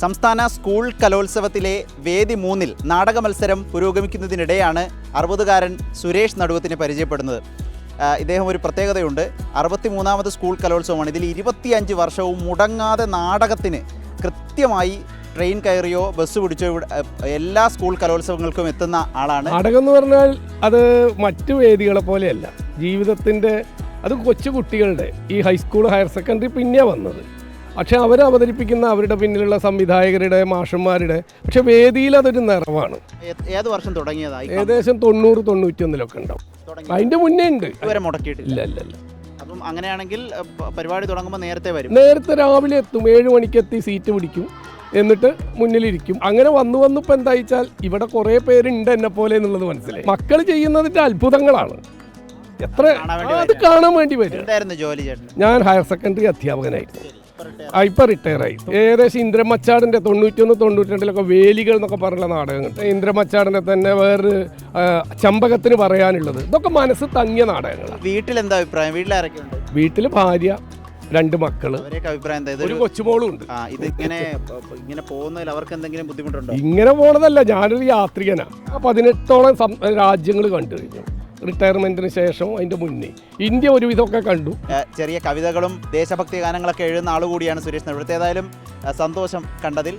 സംസ്ഥാന സ്കൂൾ കലോത്സവത്തിലെ വേദി മൂന്നിൽ നാടക മത്സരം പുരോഗമിക്കുന്നതിനിടെയാണ് അറുപതുകാരൻ സുരേഷ് നടുവത്തിനെ പരിചയപ്പെടുന്നത്. ഇദ്ദേഹം ഒരു പ്രത്യേകതയുണ്ട്. അറുപത്തിമൂന്നാമത് സ്കൂൾ കലോത്സവമാണ്. ഇതിൽ ഇരുപത്തിയഞ്ച് വർഷവും മുടങ്ങാതെ നാടകത്തിന് കൃത്യമായി ട്രെയിൻ കയറിയോ ബസ് പിടിച്ചോ എല്ലാ സ്കൂൾ കലോത്സവങ്ങൾക്കും എത്തുന്ന ആളാണ്. നാടകം എന്ന് പറഞ്ഞാൽ അത് മറ്റു വേദികളെ പോലെയല്ല. ജീവിതത്തിന്റെ അത് കൊച്ചു കുട്ടികളുടെ ഈ ഹൈസ്കൂൾ ഹയർ സെക്കൻഡറി പിന്നെ വന്നത്. പക്ഷെ അവർ അവതരിപ്പിക്കുന്ന അവരുടെ പിന്നിലുള്ള സംവിധായകരുടെ മാഷന്മാരുടെ പക്ഷെ വേദിയിൽ അതൊരു നിറവാണ്. ഏത് വർഷം തുടങ്ങിയതായി? ഏകദേശം തൊണ്ണൂറ് തൊണ്ണൂറ്റൊന്നിലൊക്കെ ഉണ്ടാവും. അതിന്റെ മുന്നേ ഉണ്ട്. ഇതുവരെ മുടക്കിയിട്ടില്ല. ഇല്ല ഇല്ല അപ്പം അങ്ങനെയാണെങ്കിൽ പരിപാടി തുടങ്ങുമ്പോൾ നേരത്തെ വരും. നേരത്തെ രാവിലെ എത്തും. ഏഴ് മണിക്ക് എത്തി സീറ്റ് പിടിക്കും. എന്നിട്ട് മുന്നിലിരിക്കും. അങ്ങനെ വന്നു വന്നിപ്പോൾ എന്താ വെച്ചാൽ ഇവിടെ കുറേ പേരുണ്ട് എന്നെ പോലെ എന്നുള്ളത് മനസ്സിലായി. മക്കൾ ചെയ്യുന്നതിന്റെ അത്ഭുതങ്ങളാണ്. എത്ര അത് കാണാൻ വേണ്ടി വരും ജോലി ഞാൻ ഹയർ സെക്കൻഡറി അധ്യാപകനായിരുന്നു. ഇപ്പൊ റിട്ടയർ ആയി. ഏകദേശം ഇന്ദ്രമച്ചാടിന്റെ തൊണ്ണൂറ്റൊന്ന് തൊണ്ണൂറ്റിരണ്ടിലൊക്കെ വേലികൾ എന്നൊക്കെ പറഞ്ഞുള്ള നാടകങ്ങൾ. ഇന്ദ്രമച്ചാടിന്റെ തന്നെ വേറൊരു ചമ്പകത്തിന് പറയാനുള്ളത്. ഇതൊക്കെ മനസ്സ് തങ്ങിയ നാടകങ്ങളാണ് വീട്ടിൽ എന്താ അഭിപ്രായം? വീട്ടിൽ ആരൊക്കെയുണ്ട് വീട്ടിൽ വീട്ടിൽ ഭാര്യ രണ്ട് മക്കൾ. അഭിപ്രായം ഒരു കൊച്ചുമോളും ഉണ്ട്. ഇങ്ങനെ പോകുന്നതിൽ അവർക്ക് എന്തെങ്കിലും ബുദ്ധിമുട്ടുണ്ടോ? ഇങ്ങനെ പോണതല്ല ഞാനൊരു യാത്രികനാ. പതിനെട്ടോളം രാജ്യങ്ങൾ കണ്ടു കഴിഞ്ഞു റിട്ടയർമെന്റിന് ശേഷം അതിന്റെ മുന്നേ. ഇന്ത്യ ഒരുവിധമൊക്കെ കണ്ടു. ചെറിയ കവിതകളും ദേശഭക്തി ഗാനങ്ങളൊക്കെ എഴുതുന്ന ആളുകൂടിയാണ് സുരേഷ്. ഇവിടുത്തെ ഏതായാലും സന്തോഷം കണ്ടതിൽ.